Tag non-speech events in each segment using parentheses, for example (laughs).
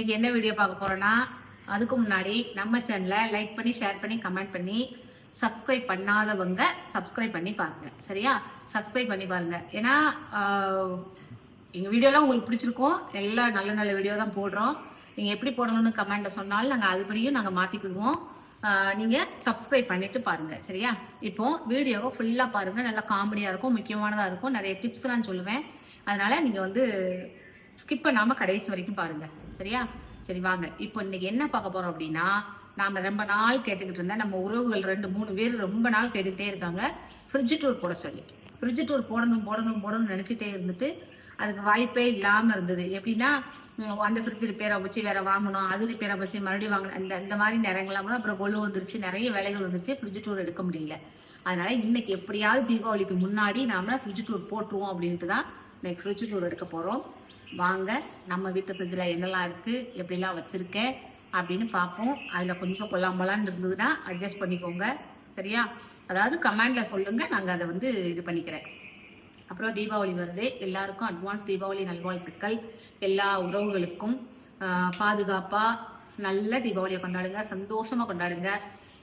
இன்னைக்கு என்ன வீடியோ பார்க்க போறோம்னா அதுக்கு முன்னாடி நம்ம சேனலை லைக் பண்ணி ஷேர் பண்ணி கமெண்ட் பண்ணி சப்ஸ்கிரைப் பண்ணாதவங்க சப்ஸ்கிரைப் பண்ணி பாருங்க. சரியா? சப்ஸ்கிரைப் பண்ணி பாருங்க. ஏன்னா எங்கள் எங்க வீடியோலாம் உங்களுக்கு பிடிச்சிருக்கும். எல்லாம் நல்ல நல்ல வீடியோ தான் போடுறோம். நீங்க எப்படி போடணும்னு கமெண்ட்டை சொன்னாலும் நாங்க அதுபடியும் நாங்க மாத்திக்கிடுவோம். நீங்கள் நீங்க சப்ஸ்கிரைப் பண்ணிட்டு பாருங்க. சரியா? இப்போ வீடியோவை ஃபுல்லா பாருங்க. நல்லா காமெடியா இருக்கும் முக்கியமானதா இருக்கும். நிறைய டிப்ஸ்லாம் சொல்லுவேன். அதனால நீங்க வந்து ஸ்கிப் பண்ணாமல் கடைசி வரைக்கும் பாருங்க. சரியா? சரி வாங்க. இப்போ இன்னைக்கு என்ன பார்க்க போறோம் அப்படின்னா நாம ரொம்ப நாள் கேட்டுக்கிட்டு இருந்தேன் நம்ம உறவுகள் ரெண்டு மூணு பேர் ரொம்ப நாள் கேட்டுக்கிட்டே இருக்காங்க. ஃப்ரிட்ஜ் டூர் போட சொல்லி. ஃப்ரிட்ஜ் டூர் போடணும் போடணும் போடணும்னு நினைச்சிட்டே இருந்துட்டு அதுக்கு வாய்ப்பே இல்லாமல் இருந்தது. எப்படின்னா அந்த ஃப்ரிட்ஜ் ரிப்பேரை வச்சு வேற வாங்கணும் அது ரிப்பேரை வச்சு மறுபடியும் வாங்கணும். அந்த இந்த மாதிரி நேரங்கள்லாம் கூட அப்புறம் கொலு வந்துருச்சு நிறைய வேலைகள் வந்துருச்சு. ஃப்ரிட்ஜ் டூர் எடுக்க முடியல. அதனால இன்னைக்கு எப்படியாவது தீபாவளிக்கு முன்னாடி நாம ஃப்ரிட்ஜ் டூர் போட்டுருவோம் அப்படின்ட்டு தான் இன்னைக்கு ஃப்ரிட்ஜ் டூர் எடுக்க போகிறோம் வாங்க நம்ம வீட்டு ஃப்ரிட்ஜில் என்னெல்லாம் இருக்குது எப்படிலாம் வச்சுருக்கேன் அப்படின்னு பார்ப்போம். அதில் கொஞ்சம் கொல்லாமலான்னு இருந்ததுன்னா அட்ஜஸ்ட் பண்ணிக்கோங்க. சரியா? அதாவது கமாண்டில் சொல்லுங்கள் நாங்கள் அதை வந்து இது பண்ணிக்கிறேன். அப்புறம் தீபாவளி வருது. எல்லாருக்கும் அட்வான்ஸ் தீபாவளி நல்வாழ்த்துக்கள். எல்லா உறவுகளுக்கும் பாதுகாப்பாக நல்ல தீபாவளியை கொண்டாடுங்க. சந்தோஷமாக கொண்டாடுங்க.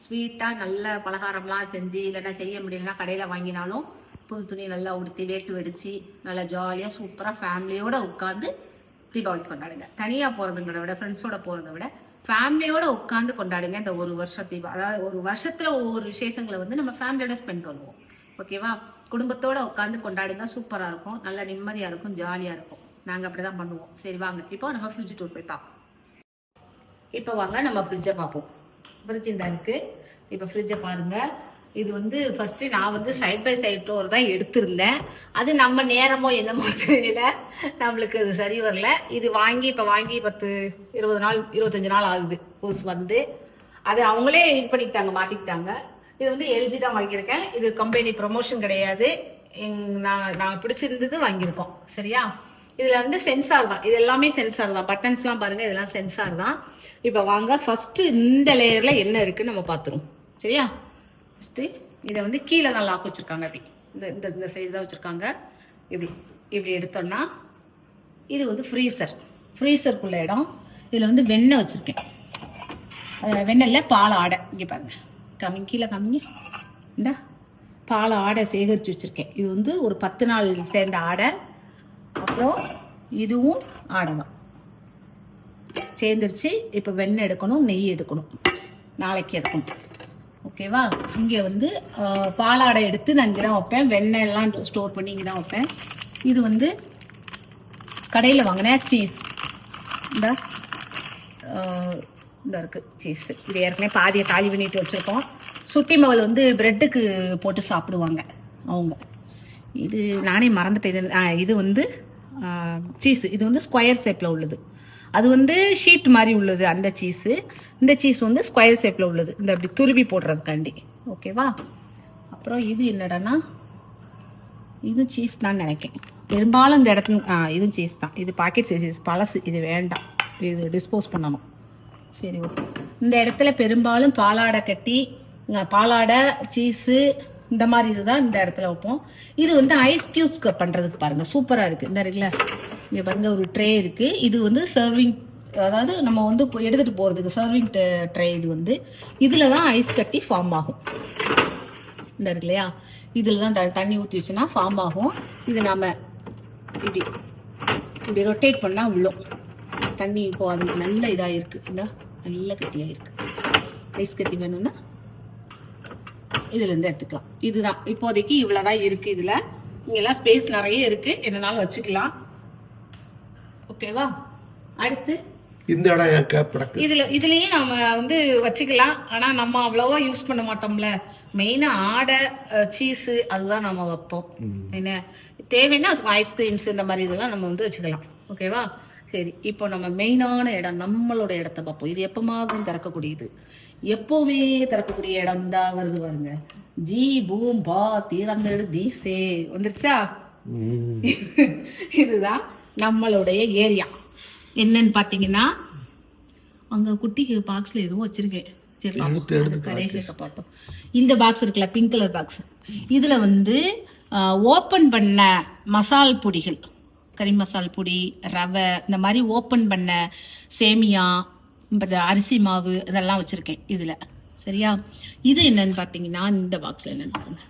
ஸ்வீட்டாக நல்ல பலகாரம்லாம் செஞ்சு இல்லைன்னா செய்ய முடியலன்னா கடையில் வாங்கினாலும் புது துணி நல்லா உடுத்தி வேட்டு வெடிச்சு நல்லா ஜாலியாக சூப்பராக ஃபேமிலியோடு உட்காந்து தீபாவளி கொண்டாடுங்க. தனியாக போறதுங்கிறத விட ஃப்ரெண்ட்ஸோட போகிறத விட ஃபேமிலியோட உட்காந்து கொண்டாடுங்க இந்த ஒரு வருஷம் தீபா அதாவது ஒரு வருஷத்தில் ஒவ்வொரு விசேஷங்களை வந்து நம்ம ஃபேமிலியோட ஸ்பெண்ட் பண்ணுவோம். ஓகேவா குடும்பத்தோட உட்காந்து கொண்டாடுங்க சூப்பராக இருக்கும். நல்லா நிம்மதியாக இருக்கும் ஜாலியாக இருக்கும். நாங்க அப்படிதான் பண்ணுவோம். சரி வாங்க. இப்போ நம்ம ஃப்ரிட்ஜ் டூர் போய் பார்ப்போம். இப்போ வாங்க நம்ம ஃப்ரிட்ஜை பார்ப்போம். ஃப்ரிட்ஜ் இந்த இருக்குது இப்போ ஃப்ரிட்ஜை பாருங்கள் இது வந்து ஃபர்ஸ்ட் நான் வந்து சைட் பை சைட் டோர் தான் எடுத்திருந்தேன். அது நம்ம நேரமோ என்னமோ (laughs) தெரியல. நம்மளுக்கு அது சரி வரல. இது வாங்கி இப்போ வாங்கி பத்து இருபது நாள் இருபத்தஞ்சு நாள் ஆகுது. புதுசு வந்து. அது அவங்களே இது பண்ணிக்கிட்டாங்க மாற்றிக்கிட்டாங்க இது வந்து எல்ஜி தான் வாங்கியிருக்கேன். இது கம்பெனி ப்ரமோஷன் கிடையாது. எங்- நான் நான் பிடிச்சிருந்தது வாங்கியிருக்கோம். சரியா? இதில் வந்து சென்சார் தான். இது எல்லாமே சென்சார் தான். பட்டன்ஸ்லாம் பாருங்கள் இதெல்லாம் சென்சார் தான். இப்போ வாங்க ஃபஸ்ட்டு இந்த லேயரில் என்ன இருக்குன்னு நம்ம பார்த்துருவோம் சரியா? ஃபர்ஸ்ட் இதை வந்து கீழே தான் லாக் வச்சுருக்காங்க அப்படி. இந்த இந்த இந்த சைடு தான் வச்சுருக்காங்க. இப்படி இப்படி எடுத்தோன்னா இது வந்து ஃப்ரீசர் ஃப்ரீசருக்குள்ள இடம். இதில் வந்து வெண்ணெய் வச்சுருக்கேன். வெண்ணெயில் வெண்ணெய்ல பால் ஆடை. இங்கே பாருங்க. கம்மிங் கீழே கம்மிங்க இந்தா. பால் ஆடை சேகரித்து வச்சுருக்கேன். இது வந்து ஒரு பத்து நாள் சேர்ந்த ஆடை. அப்புறம் இதுவும் ஆடை தான். சேர்ந்துருச்சு. இப்போ வெண்ணெய் எடுக்கணும் நெய் எடுக்கணும். நாளைக்கு எடுக்கணும். ஓகேவா? இங்கே வந்து பாலாடை எடுத்து நான் இங்கே தான் வைப்பேன். வெண்ணெய் எல்லாம் ஸ்டோர் பண்ணி இங்கே தான் வைப்பேன். இது வந்து கடையில் வாங்கினேன் சீஸ் இந்த இந்த இருக்கு சீஸ் இது ஏற்கனவே பாதியை காலி பண்ணிட்டு வச்சுருக்கோம். சுட்டி மவள் வந்து பிரெட்டுக்கு போட்டு சாப்பிடுவாங்க அவங்க. இது நானே மறந்துட்டேன். இது இது வந்து சீஸ் இது வந்து ஸ்கொயர் ஷேப்பில் உள்ளது. அது வந்து ஷீட் மாதிரி உள்ளது அந்த சீஸு இந்த சீஸ் வந்து ஸ்கொயர் ஷேப்பில் உள்ளது. இந்த அப்படி துருவி போடுறதுக்காண்டி. ஓகேவா அப்புறம் இது என்னடான்னா இது சீஸ் தான் நினைக்கிறேன். பெரும்பாலும் இந்த இடத்துல ஆ இது சீஸ் தான். இது பாக்கெட் சீஸ் பழசு. இது வேண்டாம். இது டிஸ்போஸ் பண்ணணும். சரி ஓகே இந்த இடத்துல பெரும்பாலும் பாலாடை கட்டி பாலாடை சீஸு இந்த மாதிரி இதுதான் இந்த இடத்துல வைப்போம். இது வந்து ஐஸ் கியூப்ஸ் பண்ணுறதுக்கு பாருங்கள் சூப்பராக இருக்குது இந்த ரெகுலர் இங்கே பாருங்கள் ஒரு ட்ரே இருக்குது இது வந்து சர்விங் அதாவது நம்ம வந்து இப்போ எடுத்துகிட்டு போகிறதுக்கு சர்விங் ட்ரே இது வந்து. இதில் தான் ஐஸ் கட்டி ஃபார்ம் ஆகும். இந்த இருக்கு இல்லையா? இதில் தான் த- தண்ணி ஊற்றி வச்சுன்னா ஃபார்ம் ஆகும். இது நாம் இப்படி இப்படி ரொட்டேட் பண்ணால் விழும் தண்ணி இப்போ அது நல்ல இதாக இருக்குது இந்த நல்ல கட்டியாக இருக்குது ஐஸ் கட்டி வேணும்னா இதுலேருந்து எடுத்துக்கலாம். இதுதான். இப்போதைக்கு இவ்வளோதான் இருக்குது இதில். இங்கெல்லாம் ஸ்பேஸ் நிறைய இருக்குது என்னனாலும் வச்சுக்கலாம். ஓகேவா? அடுத்து? இந்த இதுல இதுலயும் நம்ம வந்து வச்சுக்கலாம். ஆனா நம்ம அவ்வளவா யூஸ் பண்ண மாட்டோம்ல. மெயினா ஆடை சீஸ் அதுதான் நம்ம வைப்போம். என்ன? தேவைன்னா ஐஸ்கிரீம்ஸ் இந்த மாதிரி இதெல்லாம் நம்ம வந்து வச்சுக்கலாம். ஓகேவா? சரி இப்போ நம்ம மெயினான இடம் நம்மளோட இடத்த பார்ப்போம். இது எப்பமாவது திறக்கக்கூடியது? எப்பவுமே திறக்கக்கூடிய இடம் தான் வருது பாருங்க. ஜி பூம் பா தீரந்தெடு தீசே வந்துருச்சா? (laughs) இதுதான். நம்மளுடைய ஏரியா. என்னன்னு பாத்தீங்கன்னா அங்க குட்டிக்கு பாக்ஸ்ல எதுவும் வச்சிருக்கேன். சரி கடைசியாக பார்ப்போம் இந்த பாக்ஸ் இருக்குல்ல பிங்க் கலர் பாக்ஸ் இதுல வந்து ஓப்பன் பண்ண மசால் பொடிகள். கறி மசால் பொடி ரவை இந்த மாதிரி ஓப்பன் பண்ண சேமியா அரிசி மாவு இதெல்லாம் வச்சுருக்கேன் இதில். சரியா? இது என்னன்னு பார்த்தீங்கன்னா இந்த பாக்ஸில் என்னன்னு பாருங்க.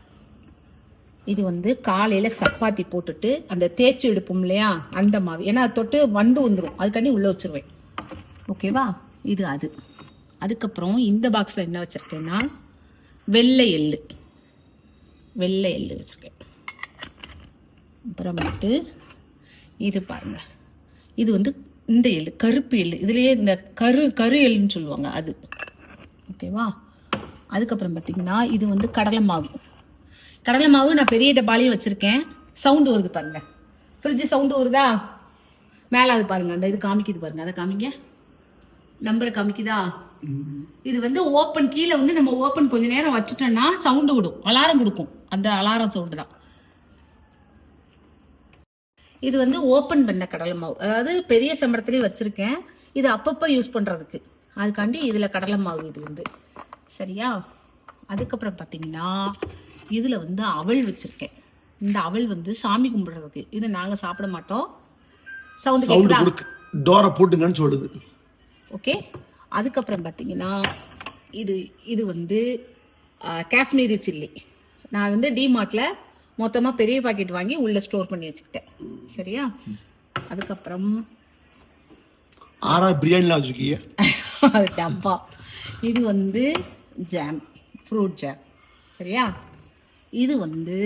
இது வந்து காலையில் சப்பாத்தி போட்டுட்டு அந்த தேய்ச்சி எடுப்போம் இல்லையா? அந்த மாவு. ஏன்னா தொட்டு வண்டு வந்துடும் அதுக்காண்டி உள்ளே வச்சிருவேன். ஓகேவா? இது அது. அதுக்கப்புறம் இந்த பாக்ஸில் என்ன வச்சுருக்கேன்னா வெள்ளை எள்ளு. வெள்ளை எள்ளு வச்சுருக்கேன். அப்புறமேட்டு இது பாருங்கள் இது வந்து இந்த எள்ளு கருப்பு எள்ளு. இதுலேயே இந்த கரு கரு எள்ளுன்னு சொல்லுவாங்க அது. ஓகேவா? அதுக்கப்புறம் பார்த்திங்கன்னா இது வந்து கடலை மாவு. கடலை மாவு நான் பெரிய டப்பாலையும் வச்சுருக்கேன். சவுண்டு வருது பாருங்கள் ஃப்ரிட்ஜு சவுண்டு வருதா? மேலே அது பாருங்க. அந்த இது காமிக்குது பாருங்கள் அதை காமிங்க. நம்பரை காமிக்குதா? இது வந்து ஓப்பன் கீழே வந்து நம்ம ஓப்பன் கொஞ்ச நேரம் வச்சுட்டோம்னா சவுண்டு விடும். அலாரம் கொடுக்கும். அந்த அலாரம் சவுண்டு தான். இது வந்து ஓப்பன் பண்ண கடலை மாவு. அதாவது பெரிய சம்பரத்துலேயும் வச்சுருக்கேன். இது அப்பப்போ யூஸ் பண்ணுறதுக்கு அதுக்காண்டி இதில் கடலை மாவு இது வந்து. சரியா? அதுக்கப்புறம் பார்த்தீங்கன்னா இதில் வந்து அவல் வச்சுருக்கேன். இந்த அவல் வந்து சாமி கும்பிடுறதுக்கு. இது நாங்கள் சாப்பிட மாட்டோம். சவுண்டு கேட்குதா டோரை போட்டுங்கன்னு சொல்லுது. ஓகே அதுக்கப்புறம் பார்த்தீங்கன்னா இது இது வந்து காஷ்மீரி சில்லி. நான் வந்து டிமார்ட்டில் மொத்தமாக பெரிய பாக்கெட் வாங்கி உள்ளே ஸ்டோர் பண்ணி வச்சுக்கிட்டேன். சரியா? அதுக்கப்புறம் ஆறா பிரியாணிலாம் வச்சுருக்கீங்க? (laughs) டப்பா. இது வந்து ஜாம் ஃப்ரூட் ஜாம் சரியா? இது வந்து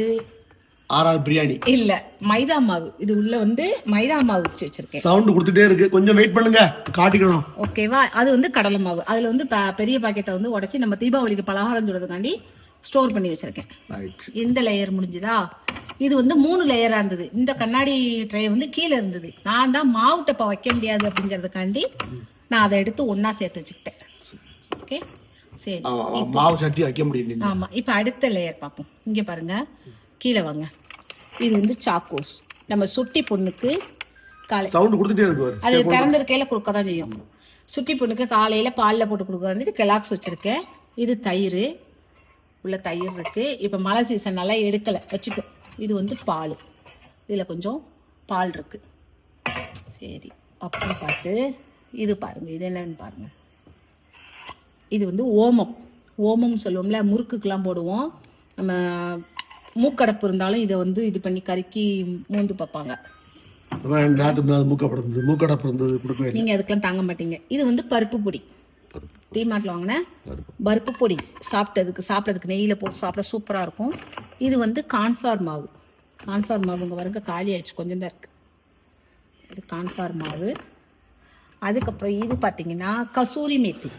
ஆறா பிரியாணி. இல்லை மைதா மாவு. இது உள்ள வந்து மைதா மாவு வச்சு வச்சுருக்கேன். சவுண்டு கொடுத்துட்டே இருக்கு. கொஞ்சம் வெயிட் பண்ணுங்க. காட்டிக்கணும். ஓகேவா அது வந்து கடலை மாவு. அதில் வந்து பெரிய பாக்கெட்டை வந்து உடச்சி நம்ம தீபாவளிக்கு பலகாரம் சுடுறதுக்காண்டி ஸ்டோர் பண்ணி வச்சிருக்கேன். இந்த லேயர் முடிஞ்சுதா? இது வந்து மூணு லேயரா இருந்தது. இந்த கண்ணாடி ட்ரே வந்து கீழே இருந்தது. நான் தான் மாவு டப்பா வைக்க முடியாது அப்படிங்கறதுக்காண்டி நான் அதை எடுத்து ஒண்ணா சேர்த்து வச்சுக்கிட்டேன். ஓகே சரி மாவு சட்டி வைக்க முடியும் ஆமா இப்போ அடுத்த லேயர் பார்ப்போம். இங்க பாருங்க. கீழே வாங்க. இது வந்து சாக்கோஸ் நம்ம சுட்டி பொண்ணுக்கு காலை சவுண்டு கொடுத்துட்டே இருக்கு. அது திறந்திருக்கையில கொடுக்க தான் செய்யும். சுட்டி பொண்ணுக்கு காலையில பால்ல போட்டு கொடுக்க வந்துட்டு கெலாக்ஸ் வச்சிருக்கேன். இது தயிர். உள்ள தயிர் இருக்கு. இப்போ மழை சீசன்னால எடுக்கல. வச்சுக்கோ. இது வந்து பால். இதில் கொஞ்சம் பால் இருக்கு. சரி அப்புறம் பார்த்து இது பாருங்க. இது என்னன்னு பாருங்க. இது வந்து ஓமம். ஓமம் சொல்லுவோம்ல முறுக்குக்கெல்லாம் போடுவோம். நம்ம மூக்கடப்பு இருந்தாலும் இதை வந்து இது பண்ணி கருக்கி மூந்து பார்ப்பாங்க. நீங்க அதுக்கெல்லாம் தாங்க மாட்டீங்க. இது வந்து பருப்பு பொடி. டிமார்ட்ல வாங்கின பருப்பு. பொடி. சாப்பிட்டதுக்கு சாப்பிட்டதுக்கு நெய்யில் போட்டு சாப்பிட சூப்பராக இருக்கும். இது வந்து கான்ஃபார் மாவு. கான்ஃபார் மாவு இங்கே வருங்க காலி ஆயிடுச்சு. கொஞ்சம் தான் இருக்கு. இது கான்ஃபார் மாவு. அதுக்கப்புறம் இது பார்த்தீங்கன்னா கசூரி மேத்தி.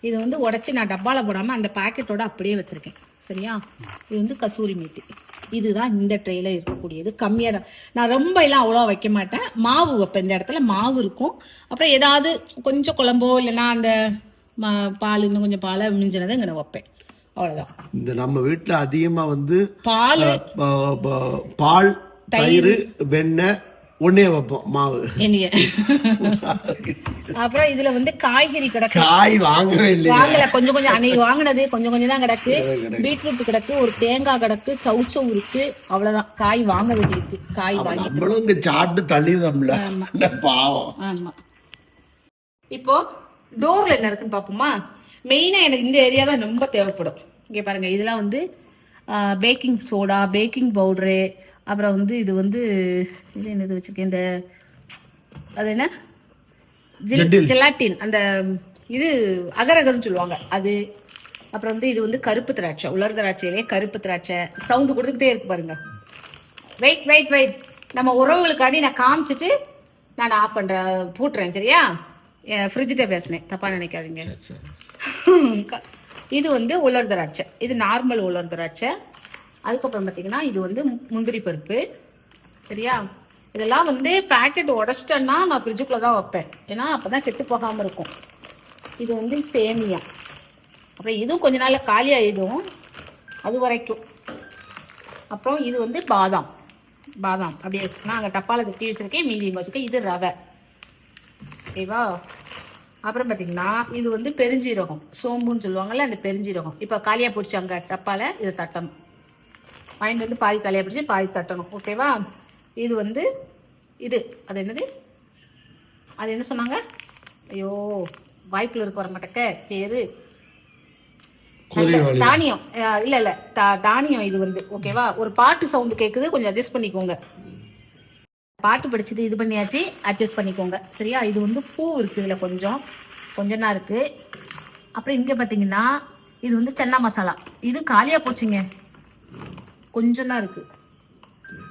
இது வந்து உடச்சி நான் டப்பாவில் போடாமல் அந்த பாக்கெட்டோட அப்படியே வச்சுருக்கேன். சரியா? இது வந்து கசூரி மேத்தி. இதுதான் இந்த ட்ரெயில இருக்கக்கூடியது. கம்மியாக தான். நான் ரொம்ப எல்லாம் அவ்வளோ வைக்க மாட்டேன். மாவு வைப்பேன். இந்த இடத்துல மாவு இருக்கும். அப்புறம் ஏதாவது கொஞ்சம் குழம்போ இல்லைன்னா அந்த ம- பால் இன்னும் கொஞ்சம் பாலை மிஞ்சினதை இங்கே வைப்பேன். அவ்வளோதான் இந்த நம்ம வீட்டுல அதிகமா வந்து பால் பால் தயிர் வெண்ணெய் ஒன்னே வைப்போம் மாவு. (laughs) அப்புறம் இதுல வந்து காய்கறி கிடக்கு. காய் வாங்கவே இல்லை வாங்கல கொஞ்சம் கொஞ்சம். அன்னைக்கு வாங்கினது கொஞ்சம் கொஞ்சம் தான் கிடக்கு. பீட்ரூட் கிடக்கு ஒரு தேங்காய் கிடக்கு சவுச்சவு இருக்கு. அவ்வளவுதான். காய் வாங்க வேண்டியிருக்கு. காய் வாங்கி நம்மளும் இங்க சாப்பிட்டு தள்ளிதம்ல பாவம். ஆமா. இப்போ டோர்ல என்ன இருக்குன்னு பாப்போமா? மெயினா எனக்கு இந்த ஏரியா தான் ரொம்ப தேவைப்படும். இங்க பாருங்க இதெல்லாம் வந்து பேக்கிங் சோடா பேக்கிங் பவுடரு அப்புறம் வந்து இது வந்து இது என்னது வச்சிருக்கேன் இந்த அது என்ன? ஜெலாட்டின். அந்த இது அகரகர்னு சொல்லுவாங்க. அது அப்புறம் வந்து இது வந்து கருப்பு திராட்சை உலர் திராட்சையிலே கருப்பு திராட்சை. சவுண்டு கொடுத்துக்கிட்டே இருக்கு பாருங்க. வெயிட் வெயிட் வெயிட் நம்ம உறவுகளுக்காண்டி நான் காமிச்சிட்டு நான் ஆஃப் பண்றேன் பூட்டுறேன் சரியா? ஃப்ரிட்ஜிட்ட பேசினேன். தப்பா நினைக்காதீங்க. (laughs) இது வந்து உலர் திராட்சை. இது நார்மல் உலர் திராட்சை. அதுக்கப்புறம் பார்த்தீங்கன்னா இது வந்து முந்திரி பருப்பு. சரியா? இதெல்லாம் வந்து பேக்கெட் உடச்சிட்டேன்னா நான் ஃப்ரிட்ஜுக்குள்ளே தான் வைப்பேன். ஏன்னா அப்போ தான் கெட்டு போகாமல் இருக்கும். இது வந்து சேமியா. அப்புறம் இதுவும் கொஞ்ச நாளில் காலி ஆகிடும் அது வரைக்கும். அப்புறம் இது வந்து பாதாம். பாதாம். அப்படியே நான் அங்கே டப்பாவில் தட்டி வச்சிருக்கேன். மீதி வச்சுருக்கேன் வச்சிருக்கேன் இது ரவை. ஓகேவா? அப்புறம் பார்த்தீங்கன்னா இது வந்து பெருஞ்சீரகம். சோம்புன்னு சொல்லுவாங்கள்ல அந்த பெருஞ்சீரகம். இப்போ காலியாக போடுச்சு அங்கே டப்பாவில் இதை தட்டணும். வாங்கிட்டு வந்து பாதி காலியாக பிடிச்சி பாதி தட்டணும். ஓகேவா இது வந்து இது. அது என்னது? அது என்ன சொன்னாங்க? ஐயோ வாய்ப்புல இருக்க வர மாட்டேக்க. பேரு. தானியம். இல்ல இல்ல. தா- தானியம் இது வந்து. ஓகேவா ஒரு பாட்டு சவுண்ட் கேக்குது. கொஞ்சம் அட்ஜஸ்ட் பண்ணிக்கோங்க. பாட்டு படிச்சது இது பண்ணியாச்சு. அட்ஜஸ்ட் பண்ணிக்கோங்க. சரியா? இது வந்து பூ இருக்கு இதுல கொஞ்சம். கொஞ்சம் தான் இருக்கு. அப்புறம் இங்க பாத்தீங்கன்னா இது வந்து சன்னா மசாலா. இது காலியா போச்சுங்க. கொஞ்சம் தான் இருக்கு.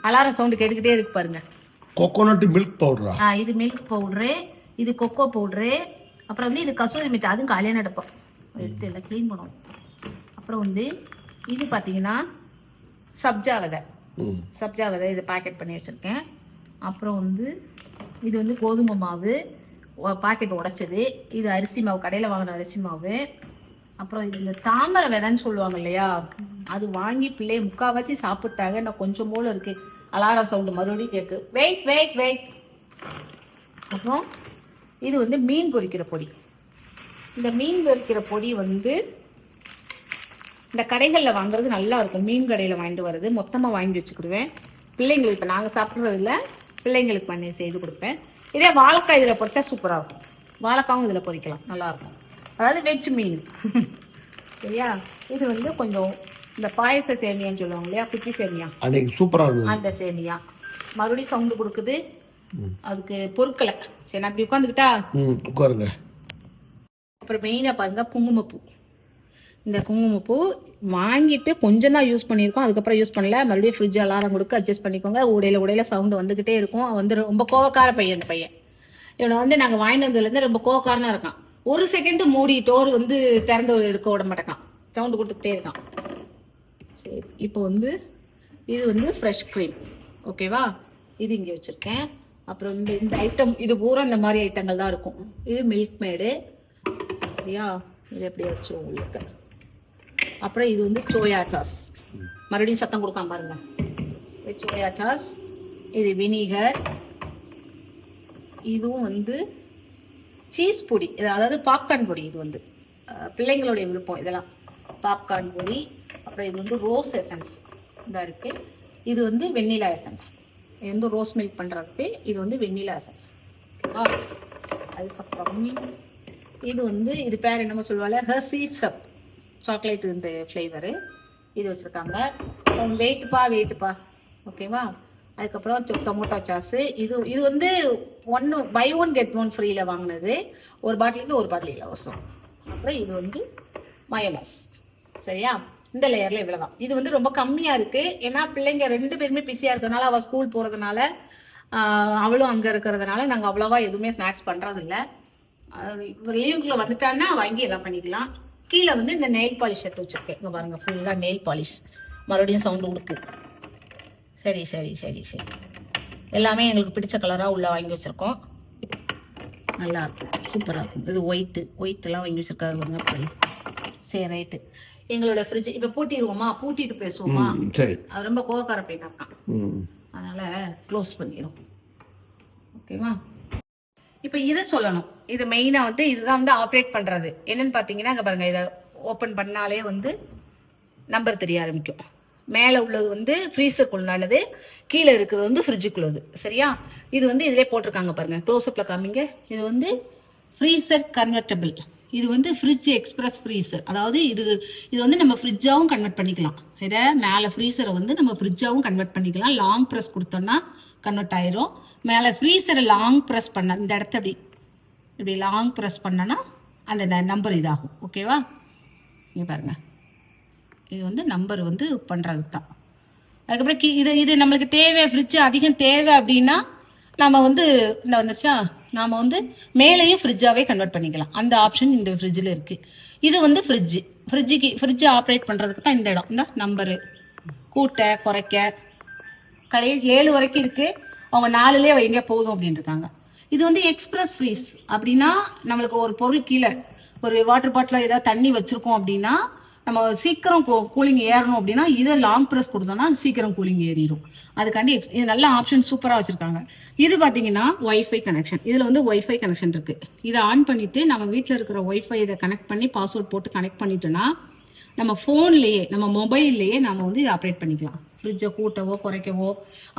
அலாரம் சவுண்ட் கேட்டுக்கிட்டே இருக்கு பாருங்க. கோகோனட் மில்க் பவுடரா ஆ, இது மில்க் பவுட்ரு இது கொக்கோ பவுட்ரு அப்புறம் வந்து இது கசூரி மிட்டாய் அதுவும் காலையான டப்பம் எடுத்து எல்லாம் க்ளீன் பண்ணுவோம். அப்புறம் வந்து இது பார்த்தீங்கன்னா சப்ஜா விதை சப்ஜா விதை இது பேக்கெட் பண்ணி வச்சுருக்கேன். அப்புறம் வந்து இது வந்து கோதுமை மாவு பாக்கெட் உடைச்சது. இது அரிசி மாவு கடையில் வாங்கின அரிசி மாவு. அப்புறம் இது இந்த தாமரை விதைன்னு சொல்லுவாங்க இல்லையா? அது வாங்கி பிள்ளைய முக்காவாசி சாப்பிட்டாங்க. நான் கொஞ்சம் போல இருக்கு. அலாரம் சவுண்டு மறுபடியும் கேட்கு வெயிட் வெயிட் வெயிட் அப்புறம் இது வந்து மீன் பொரிக்கிற பொடி. இந்த மீன் பொரிக்கிற பொடி வந்து இந்த கடைகளில் வாங்குறது நல்லா இருக்கும். மீன் கடையில் வாங்கிட்டு வர்றது. மொத்தமாக வாங்கி வச்சுக்கிடுவேன். பிள்ளைங்களுக்கு இப்போ நாங்கள் சாப்பிட்றதில்ல. பிள்ளைங்களுக்கு பண்ணி செய்து கொடுப்பேன். இதே வாழைக்காய் இதில் பொரிச்சா சூப்பராக இருக்கும். வாழைக்காவும் இதில் பொரிக்கலாம் நல்லாயிருக்கும் அதாவது வெஜ் மீன். (laughs) சரியா? இது வந்து கொஞ்சம் இந்த பாயச சேமியான்னு சொல்லுவாங்க இல்லையா? குச்சி சேமியா. அன்னைக்கு சூப்பரா இருந்தது. அந்த சேமியா. மறுபடியும் சவுண்டு கொடுக்குது. அதுக்கு பொருட்களை. சரி நான் அப்படி உட்காந்துக்கிட்டா உட்காருங்க. அப்புறம் மெயினாக பாருங்க குங்குமப்பூ. இந்த குங்குமப்பூ வாங்கிட்டு கொஞ்சம் தான் யூஸ் பண்ணியிருக்கோம். அதுக்கப்புறம் யூஸ் பண்ணல. மறுபடியும் ஃப்ரிட்ஜ் அலாரம் கொடுக்க அட்ஜஸ்ட் பண்ணிக்கோங்க. உடையில உடையில சவுண்டு வந்துக்கிட்டே இருக்கும். வந்து ரொம்ப கோவக்கார பையன் இந்த பையன். இவனை வந்து நாங்கள் வாங்கிட்டு வந்ததுலேருந்து ரொம்ப கோவக்காரனா இருக்கான். ஒரு செகண்ட் மூடி டோர் வந்து திறந்து இருக்க விட மாட்டேக்கான். சவுண்டு கொடுத்துக்கிட்டே இருக்கான். சரி இப்போ வந்து இது வந்து ஃப்ரெஷ் க்ரீம் ஓகேவா இது இங்கே வச்சுருக்கேன். அப்புறம் இந்த இந்த ஐட்டம் இது பூரா இந்த மாதிரி ஐட்டங்கள் தான் இருக்கும். இது மில்க் மேடு சரியா? இது எப்படி வச்சு உங்களுக்கு. அப்புறம் இது வந்து சோயா சாஸ் மறுபடியும் சத்தம் கொடுக்காம பாருங்க. இது சோயா சாஸ் இது வினிகர் இதுவும் வந்து சீஸ் பொடி. இது அதாவது பாப்கார்ன் பொடி இது வந்து. பிள்ளைங்களுடைய விருப்பம் இதெல்லாம். பாப்கார்ன் பொடி. அப்புறம் இது வந்து ரோஸ் எசன்ஸ் இதாக இருக்குது இது வந்து வெண்ணிலா எசன்ஸ். இது வந்து ரோஸ் மில்க் பண்ணுறதுக்கு இது வந்து வெண்ணிலா எசன்ஸ். அதுக்கப்புறம் இது வந்து இது பேர் என்னமோ சொல்லுவாங்க ஹர்சி ஸ்ரப் சாக்லேட் இந்த ஃப்ளேவரு இது வச்சுருக்காங்க. வெயிட்டுப்பா வெயிட்டுப்பா ஓகேவா அதுக்கப்புறம் டொமோட்டோ சாஸு. இது இது வந்து ஒன்று பை ஒன் கெட் ஒன் ஃப்ரீயில் வாங்கினது. ஒரு பாட்டிலுக்கு ஒரு பாட்டில் இலவசம். அப்புறம் இது வந்து மயோனஸ் சரியா? இந்த லேயரில் இவ்வளோதான் இது வந்து ரொம்ப கம்மியாக இருக்குது ஏன்னா பிள்ளைங்க ரெண்டு பேருமே பிஸியாக இருக்கிறதுனால அவள் ஸ்கூல் போகிறதுனால அவளும் அங்கே இருக்கிறதுனால நாங்கள் அவ்வளோவா எதுவுமே ஸ்நாக்ஸ் பண்ணுறதில்ல லீவுக்குள்ளே வந்துட்டான்னா வாங்கி எல்லாம் பண்ணிக்கலாம். கீழே வந்து இந்த நெயில் பாலிஷ் எடுத்து வச்சிருக்கேன். இங்கே பாருங்க ஃபுல்லாக நெயில் பாலிஷ் மறுபடியும் சவுண்டு கொடுக்கு சரி சரி சரி சரி. எல்லாமே எங்களுக்கு பிடிச்ச கலராக உள்ள வாங்கி வச்சிருக்கோம். நல்லா இருக்கும். சூப்பராக இருக்கும். இது ஒயிட்டு ஒயிட் எல்லாம் வாங்கி வச்சிருக்காரு பாருங்க. சரி ரைட்டு எங்களோட ஃப்ரிட்ஜ் இப்போ பூட்டிடுவோமா பூட்டிட்டு பேசுவோமா? சரி. அது ரொம்ப கோவக்கார ம். அதனால க்ளோஸ் பண்ணிடும் ஓகேவா இப்போ இதை சொல்லணும். இது மெயினாக வந்து இதுதான் வந்து ஆப்ரேட் பண்ணுறது என்னன்னு பார்த்தீங்கன்னா இங்கே பாருங்க இதை ஓப்பன் பண்ணாலே வந்து நம்பர் தெரிய ஆரம்பிக்கும். மேலே உள்ளது வந்து ஃப்ரீசருக்குள்ளானது கீழே இருக்கிறது வந்து ஃப்ரிட்ஜுக்குள்ளது சரியா? இது வந்து இதிலே போட்டிருக்காங்க பாருங்க. க்ளோஸ்அப்பில் காமிங்க. இது வந்து ஃப்ரீசர் கன்வெர்டபிள் இது வந்து ஃப்ரிட்ஜ் எக்ஸ்பிரஸ் ஃப்ரீசர் அதாவது இது இது வந்து நம்ம ஃப்ரிட்ஜாகவும் கன்வெர்ட் பண்ணிக்கலாம். இதை மேலே ஃப்ரீசரை வந்து நம்ம ஃப்ரிட்ஜாகவும் கன்வெர்ட் பண்ணிக்கலாம். லாங் ப்ரெஸ் கொடுத்தோம்னா கன்வெர்ட் ஆயிரும். மேலே ஃப்ரீசரை லாங் ப்ரெஸ் பண்ண இந்த இடத்த அப்படி இப்படி லாங் ப்ரெஸ் பண்ணனா அந்த நம்பர் இதாகும். ஓகேவா இங்கே பாருங்க. இது வந்து நம்பர் வந்து பண்ணுறது தான் அதுக்கப்புறம் கீ இது இது நம்மளுக்கு தேவை ஃப்ரிட்ஜ் அதிகம் தேவை அப்படின்னா நம்ம வந்து இந்த வந்துருச்சா? நாம வந்து மேலேயும் ஃப்ரிட்ஜாவே கன்வெர்ட் பண்ணிக்கலாம். அந்த ஆப்ஷன் இந்த ஃப்ரிட்ஜில் இருக்கு. இது வந்து ஃப்ரிட்ஜ் ஃப்ரிட்ஜுக்கு ஃப்ரிட்ஜை ஆப்ரேட் பண்ணுறதுக்கு தான் இந்த இடம். இந்த நம்பரு கூட்ட குறைக்க. கடையில் ஏழு வரைக்கும் இருக்கு. அவங்க நாலுலேயே வைங்க போதும் அப்படின்னு இருக்காங்க இது வந்து எக்ஸ்பிரஸ் ஃப்ரீஸ் அப்படின்னா நம்மளுக்கு ஒரு பொருள் கீழே ஒரு வாட்டர் பாட்டில் ஏதாவது தண்ணி வச்சுருக்கோம் அப்படின்னா நம்ம சீக்கிரம் கூலிங் ஏறணும் அப்படின்னா இதை லாங் ப்ரெஸ் கொடுத்தோம்னா சீக்கிரம் கூலிங் ஏறிடும் அதுக்காண்டி இது நல்ல ஆப்ஷன் சூப்பராக வச்சிருக்காங்க. இது பார்த்தீங்கன்னா ஒய்ஃபை கனெக்ஷன் இதில் வந்து ஒய்ஃபை கனெக்ஷன் இருக்கு. இதை ஆன் பண்ணிட்டு நம்ம வீட்டில் இருக்கிற ஒய்ஃபை இதை கனெக்ட் பண்ணி பாஸ்வேர்ட் போட்டு கனெக்ட் பண்ணிட்டோம்னா நம்ம ஃபோன்லேயே நம்ம மொபைல்லையே நம்ம வந்து இதை ஆப்ரேட் பண்ணிக்கலாம். ஃப்ரிட்ஜை கூட்டவோ குறைக்கவோ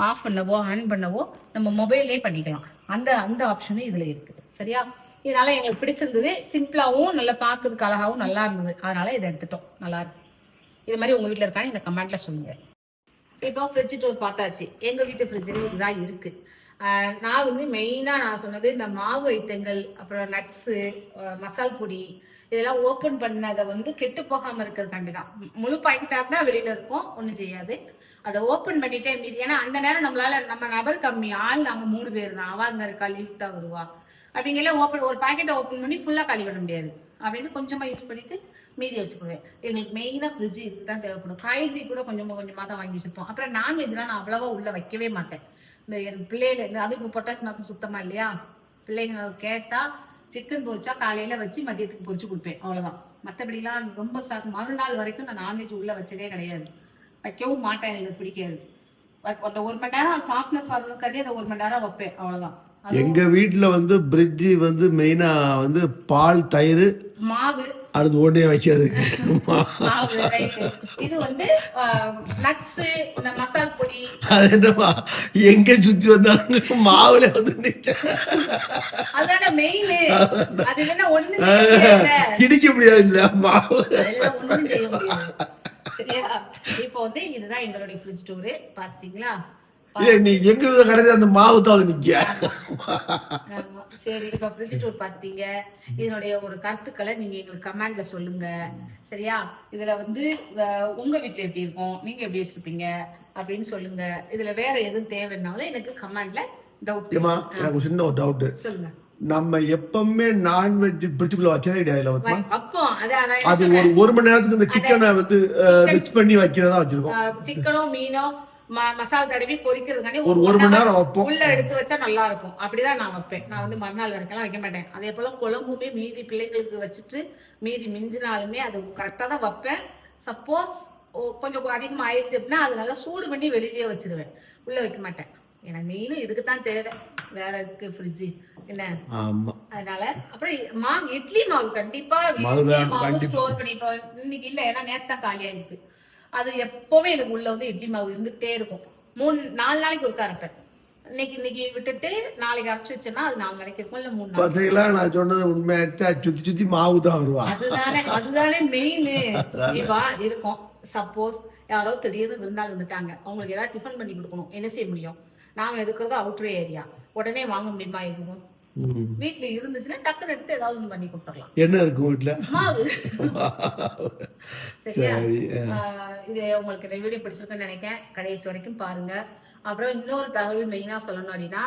ஆஃப் பண்ணவோ ஆன் பண்ணவோ நம்ம மொபைல்லே பண்ணிக்கலாம். அந்த அந்த ஆப்ஷனும் இதில் இருக்குது சரியா? இதனால எங்களுக்கு பிடிச்சிருந்தது. சிம்பிளாகவும் நல்லா பார்க்கறதுக்கு அழகாகவும் நல்லா இருந்தது. அதனால இதை எடுத்துட்டோம். நல்லா இருக்கு. இது மாதிரி உங்கள் வீட்டில் இருக்கான்னு இந்த கமெண்ட்ல சொல்லுங்க. இப்போ ஃப்ரிட்ஜ் டோர் பார்த்தாச்சு. எங்கள் வீட்டு ஃப்ரிட்ஜில் இதுதான் இருக்கு. நான் வந்து மெயினாக நான் சொன்னது இந்த மாவு ஐட்டங்கள் அப்புறம் நட்ஸு மசால் பொடி இதெல்லாம் ஓப்பன் பண்ணதை வந்து கெட்டு போகாமல் இருக்கிறதுக்காண்டி தான். முழு பாக்கெட்டாக இருந்தால் வெளியில் இருக்கும். ஒன்றும் செய்யாது. அதை ஓப்பன் பண்ணிட்டே மீதி ஏன்னா அந்த நேரம் நம்மளால நம்ம நபர் கம்மி ஆள் நாங்கள் மூணு பேர் தான். அவ அங்கே இருக்கா லீஃப்டா வருவா. அப்படிங்கல ஓப்பன் ஒரு பாக்கெட்டை ஓப்பன் பண்ணி ஃபுல்லாக காலி பண்ண முடியாது. அப்படின்னு கொஞ்சமாக யூஸ் பண்ணிட்டு மீதி வச்சுக்குவேன். எங்களுக்கு மெயினாக ஃப்ரிட்ஜ் இதுக்கு தான் தேவைப்படும். காய்கறி கூட கொஞ்சமாக கொஞ்சமாக தான் வாங்கி வச்சுப்போம் அப்புறம் நான்வெஜ்லாம் நான் அவ்வளோவா உள்ளே வைக்கவே மாட்டேன். இந்த என் பிள்ளையில இந்த அது இப்போ பொட்டாசி மாதம் சுத்தமாக இல்லையா? பிள்ளைங்க கேட்டால் சிக்கன் பொரிச்சா காலையில் வச்சு மதியத்துக்கு பொரிச்சு கொடுப்பேன். அவ்வளோதான் மற்றபடிலாம் ரொம்ப ஸ்டாக் மறுநாள் வரைக்கும் நான் நான்வெஜ் உள்ளே வச்சதே கிடையாது. வைக்கவும் மாட்டேன் எனக்கு பிடிக்காது. அந்த ஒரு மணி நேரம் சாஃப்ட்னஸ் வர்றதுக்காண்டி அந்த ஒரு மணி நேரம் வைப்பேன். அவ்வளோதான் எங்க வீட்டுல வந்து பிரிட்ஜ் வந்து மெயினா வந்து பால் தயிர் மாவு. அடுத்து மாவு ரைட்டு இது வந்து நட்ஸ் இந்த மசால் பொடி. அது என்னமா எங்க சுத்தி வந்தாலும் மாவுல வந்து. அதான மெயின் அது என்ன ஒண்ணு. இடிக்க முடியாது இல்ல மாவு ஒண்ணும் செய்ய முடியாது. சரியா? இப்போ வந்து இதுதான் எங்களுடைய ஃப்ரிட்ஜ் டூரு பாத்தீங்களா ஏ நீ எங்க இருந்த கடையில அந்த மாவு தான் நிக்க. சரி இப்ப ஃப்ரிட்ஜ் டூர் பாத்தீங்க இதனுடைய ஒரு கருத்துக்களை நீங்க எங்களுக்கு கமெண்ட்ல சொல்லுங்க. சரியா? இதுல வந்து உங்க வீட்ல எப்படி இருக்கும்? நீங்க எப்படி வச்சிருப்பீங்க? அப்படின்னு சொல்லுங்க. இதுல வேற எதுவும் தேவைன்னாலும் எனக்கு கமெண்ட்ல டவுட் எனக்கு சின்ன ஒரு டவுட் சொல்லுங்க. நம்ம எப்பவுமே நான்வெஜ் பிரிட்ஜுக்குள்ள வச்சதே கிடையாது அது ஒரு ஒரு மணி நேரத்துக்கு இந்த சிக்கனை வந்து மிக்ஸ் பண்ணி வைக்கிறதா வச்சிருக்கோம். சிக்கனோ மீனோ மசாலா தடவி பொரிக்கிறதுக்காண்டி ஒரு ஒரு மணி நேரம் வைப்போம். உள்ள எடுத்து வச்சா நல்லா இருக்கும் அப்படிதான் நான் வைப்பேன். நான் வந்து மறுநாள் வரைக்கும் வைக்க மாட்டேன். அதே போல குழம்புமே மீதி பிள்ளைங்களுக்கு வச்சுட்டு மீதி மிஞ்சினாலுமே அது கரெக்டா தான் வைப்பேன். சப்போஸ் கொஞ்சம் அதிகமா ஆயிடுச்சு அப்படின்னா அது நல்லா சூடு பண்ணி வெளியிலேயே வச்சிருவேன். உள்ள வைக்க மாட்டேன். எனக்கு மெயின் இதுக்கு தான் தேவை. வேற எதுக்கு ஃப்ரிட்ஜ் என்ன? அதனால அப்புறம் மாவு இட்லி மாவு கண்டிப்பா மாவு. ஸ்டோர் பண்ணிப்போம் இன்னைக்கு இல்ல ஏன்னா நேத்து தான் காலியா இருக்கு அது எப்பவுமே எனக்கு உள்ள வந்து இட்லி மாவு இருந்துகிட்டே இருக்கும். மூணு நாலு நாளைக்கு ஒருக்கா அரைப்பேன். இன்னைக்கு இன்னைக்கு விட்டுட்டு நாளைக்கு அரைச்சு வச்சேன்னா அது நாலு நாளைக்கு இருக்கும் இல்ல மூணு நாள் பாத்தீங்களா? நான் சொன்னது உண்மையாச்சா சுத்தி சுத்தி மாவு தான் வருவா. அதுதானே அதுதானே மெயின் இப்ப இருக்கும். சப்போஸ் யாரோ திடீர்னு விருந்தாள் வந்துட்டாங்க. அவங்களுக்கு ஏதாவது டிஃபன் பண்ணி கொடுக்கணும். என்ன செய்ய முடியும்? நாம இருக்கிறது அவுட்டர் ஏரியா உடனே வாங்க முடியுமா இருக்கும் ம். வீட்டுல இருந்துச்சுன்னா டக்குன்னு எடுத்து ஏதாவது ஒண்ணு பண்ணி கொடுத்துடலாம். என்ன இருக்கு வீட்டுல மாவு. சரியா? இது உங்களுக்கு இந்த வீடியோ பிடிச்சிருக்குன்னு நினைக்கிறேன். கடைசி வரைக்கும் பாருங்க. அப்புறம் இன்னொரு தகவல் மெயினா சொல்லணும் அப்படின்னா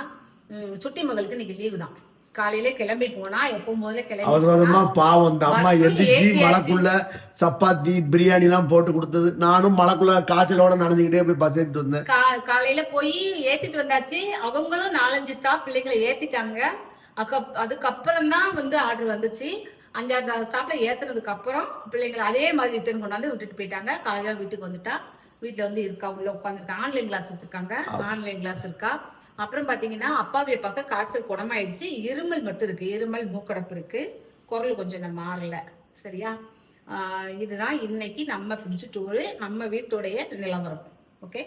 சுட்டி மகளுக்கு இன்னைக்கு லீவு தான். காலையில கிளம்பி போனா எப்பவும் போதுல கிளம்பி அவசரமா பாவம். இந்த அம்மா எந்திரிச்சு. மலைக்குள்ள சப்பாத்தி பிரியாணி எல்லாம் போட்டு கொடுத்தது. நானும் மலைக்குள்ள காய்ச்சலோட நடந்துகிட்டே போய் பஸ் ஏறிட்டு வந்தேன். காலையில போய் ஏத்திட்டு வந்தாச்சு. அவங்களும் நாலஞ்சு ஸ்டாப் பிள்ளைங்களை ஏத்திட்டாங்க. அதுக்கப்புறம் தான் வந்து ஆர்டர் வந்துச்சு. அஞ்சாறு ஸ்டாப்ல ஏத்துனதுக்கு அப்புறம் பிள்ளைங்களை அதே மாதிரி ரிட்டர்ன் கொண்டாந்து விட்டுட்டு போயிட்டாங்க. காலையில வீட்டுக்கு வந்துட்டா. வீட்டுல வந்து இருக்கா உள்ள உட்காந்துருக்கா ஆன்லைன் கிளாஸ் வச்சிருக்காங்க. ஆன்லைன் கிளாஸ் இருக்கா. அப்புறம் பாத்தீங்கன்னா அப்பாவிய பார்க்க காய்ச்சல் குணமாயிடுச்சு. இருமல் மட்டும் இருக்கு. இருமல் மூக்கடப்பு இருக்கு. குரல் கொஞ்சம் நம்ம மாறல. சரியா? இதுதான் இன்னைக்கு நம்ம ஃப்ரிட்ஜ் டூரு நம்ம வீட்டுடைய நிலவரம். ஓகே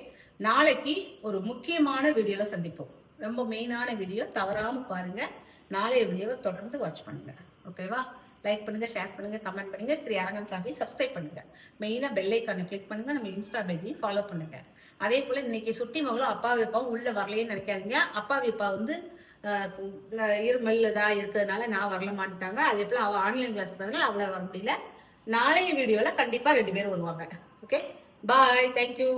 நாளைக்கு ஒரு முக்கியமான வீடியோல சந்திப்போம். ரொம்ப மெயினான வீடியோ தவறாம பாருங்க. நாளைய வீடியோவை தொடர்ந்து வாட்ச் பண்ணுங்க. ஓகேவா லைக் பண்ணுங்கள் ஷேர் பண்ணுங்கள் கமெண்ட் பண்ணுங்கள் ஸ்ரீ அரங்கன் ஃபேமிலி சப்ஸ்கிரைப் பண்ணுங்க. மெயினாக பெல் ஐக்கானை கிளிக் பண்ணுங்கள் நம்ம இன்ஸ்டா பேஜையும் ஃபாலோ பண்ணுங்கள் அதே போல் இன்னைக்கு சுட்டி மகளும் அப்பா வைப்பாவும் உள்ளே வரலையேன்னு நினைக்காதீங்க. அப்பா வைப்பா வந்து ஆஹ், இருமல் இருக்கிறதுனால நான் வரல மாட்டாங்க அதே போல் அவள் ஆன்லைன் கிளாஸ் இருந்தாங்க அவளால் வர முடியல. நாளைய வீடியோவில் கண்டிப்பாக ரெண்டு பேரும் வருவாங்க. Okay bye thank you